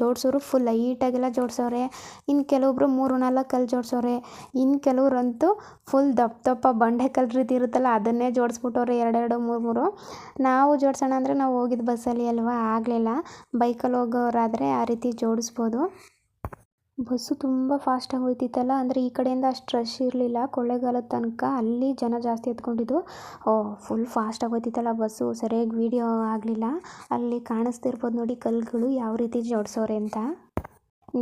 ಜೋಡಿಸೋರು ಫುಲ್ ಲೈಟಾಗೆಲ್ಲ ಜೋಡಿಸೋರೆ. ಇನ್ನು ಕೆಲವೊಬ್ರು ಮೂರು, ನಾಲ್ಕು ಕಲ್ಲು ಜೋಡಿಸೋರೆ. ಇನ್ನು ಕೆಲವ್ರಂತೂ ಫುಲ್ ದಪ್ಪ ದಪ್ಪ ಬಂಡೆ ಕಲ್ಲು ರೀತಿ ಇರುತ್ತಲ್ಲ, ಅದನ್ನೇ ಜೋಡಿಸ್ಬಿಟ್ಟವ್ರೆ ಎರಡೆರಡು, ಮೂರು ಮೂರು. ನಾವು ಜೋಡಿಸೋಣ ಅಂದರೆ ನಾವು ಹೋಗಿದ್ದು ಬಸ್ಸಲ್ಲಿ ಅಲ್ವಾ? ಆಗಲಿಲ್ಲ. ಬೈಕಲ್ಲಿ ಹೋಗೋರಾದರೆ ಆ ರೀತಿ ಜೋಡಿಸ್ಬೋದು. ಬಸ್ಸು ತುಂಬ ಫಾಸ್ಟಾಗಿ ಹೋಯ್ತಿತ್ತಲ್ಲ, ಅಂದರೆ ಈ ಕಡೆಯಿಂದ ಅಷ್ಟು ರಶ್ ಇರಲಿಲ್ಲ. ಕೊಳ್ಳೇಗಾಲದ ತನಕ ಅಲ್ಲಿ ಜನ ಜಾಸ್ತಿ ಎತ್ಕೊಂಡಿದ್ದು. ಓ ಫುಲ್ ಫಾಸ್ಟಾಗಿ ಹೋಯ್ತಿತ್ತಲ್ಲ ಬಸ್ಸು. ಸರಿಯಾಗಿ ವೀಡಿಯೋ ಆಗಲಿಲ್ಲ. ಅಲ್ಲಿ ಕಾಣಿಸ್ತಿರ್ಬೋದು ನೋಡಿ ಕಲ್ಲುಗಳು ಯಾವ ರೀತಿ ಜೋಡಿಸೋರೆ ಅಂತ.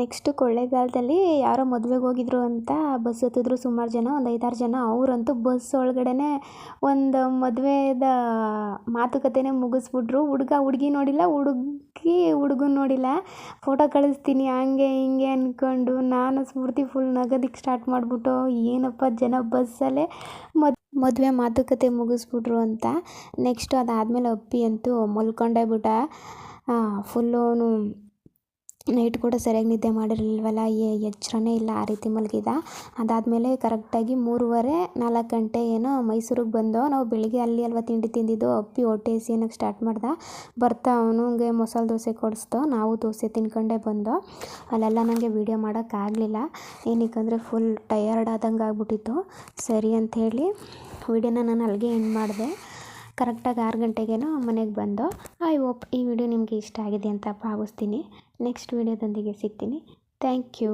ನೆಕ್ಸ್ಟು ಕೊಳ್ಳೇಗಾಲದಲ್ಲಿ ಯಾರೋ ಮದುವೆಗೆ ಹೋಗಿದ್ರು ಅಂತ ಬಸ್ ಹತ್ತಿದ್ರು ಸುಮಾರು ಜನ, ಒಂದು ಐದಾರು ಜನ. ಅವರಂತೂ ಬಸ್ ಒಳಗಡೆ ಒಂದು ಮದುವೆದ ಮಾತುಕತೆನೇ ಮುಗಿಸ್ಬಿಟ್ರು. ಹುಡುಗ ಹುಡುಗಿ ನೋಡಿಲ್ಲ, ಹುಡುಗಿ ಹುಡುಗ ನೋಡಿಲ್ಲ. ಫೋಟೋ ಕಳಿಸ್ತೀನಿ, ಹಂಗೆ ಹಿಂಗೆ ಅಂದ್ಕೊಂಡು ನಾನು ಸ್ಫೂರ್ತಿ ಫುಲ್ ನಗೋದಕ್ಕೆ ಸ್ಟಾರ್ಟ್ ಮಾಡಿಬಿಟ್ಟು, ಏನಪ್ಪ ಜನ ಬಸ್ಸಲ್ಲೇ ಮದ್, ಮದುವೆ ಮಾತುಕತೆ ಮುಗಿಸ್ಬಿಟ್ರು ಅಂತ. ನೆಕ್ಸ್ಟು ಅದಾದಮೇಲೆ ಅಪ್ಪಿ ಅಂತೂ ಮಲ್ಕೊಂಡೇ ಬಿಟ್ಟ. ಫುಲ್ಲು ಅವನು ನೈಟ್ ಕೂಡ ಸರಿಯಾಗಿ ನಿದ್ದೆ ಮಾಡಿರಲಿಲ್ವಲ್ಲ? ಎಚ್ಚರನೇ ಇಲ್ಲ, ಆ ರೀತಿ ಮಲಗಿದ. ಅದಾದಮೇಲೆ ಕರೆಕ್ಟಾಗಿ ಮೂರುವರೆ, ನಾಲ್ಕು ಗಂಟೆ ಏನೋ ಮೈಸೂರಿಗೆ ಬಂದೋ, ನಾವು ಬೆಳಿಗ್ಗೆ ಅಲ್ಲಿ ಅಲ್ವಾ ತಿಂಡಿ ತಿಂದಿದ್ದು, ಅಪ್ಪಿ ಹೊಟ್ಟೆ ಹಸಿ ಅನ್ನೋಕ್ಕೆ ಸ್ಟಾರ್ಟ್ ಮಾಡ್ದ? ಬರ್ತಾ ಅವನಿಗೆ ಮಸಾಲೆ ದೋಸೆ ಕೊಡಿಸ್ದೋ, ನಾವು ದೋಸೆ ತಿನ್ಕೊಂಡೇ ಬಂದೋ. ಅಲ್ಲೆಲ್ಲ ನನಗೆ ವೀಡಿಯೋ ಮಾಡೋಕ್ಕಾಗಲಿಲ್ಲ ಏನಕ್ಕಂದರೆ ಫುಲ್ ಟಯರ್ಡ್ ಆದಂಗೆ ಆಗ್ಬಿಟ್ಟಿತ್ತು. ಸರಿ ಅಂಥೇಳಿ ವೀಡಿಯೋನ ನಾನು ಅಲ್ಲಿಗೆ ಎಂಡ್ ಮಾಡಿದೆ. ಕರೆಕ್ಟಾಗಿ ಆರು ಗಂಟೆಗೇನೋ ಮನೆಗೆ ಬಂದು, ಐ ಹೋಪ್ ಈ ವಿಡಿಯೋ ನಿಮಗೆ ಇಷ್ಟ ಆಗಿದೆ ಅಂತ ಭಾವಿಸ್ತೀನಿ. ನೆಕ್ಸ್ಟ್ ವಿಡಿಯೋದೊಂದಿಗೆ ಸಿಗ್ತೀನಿ. Thank you.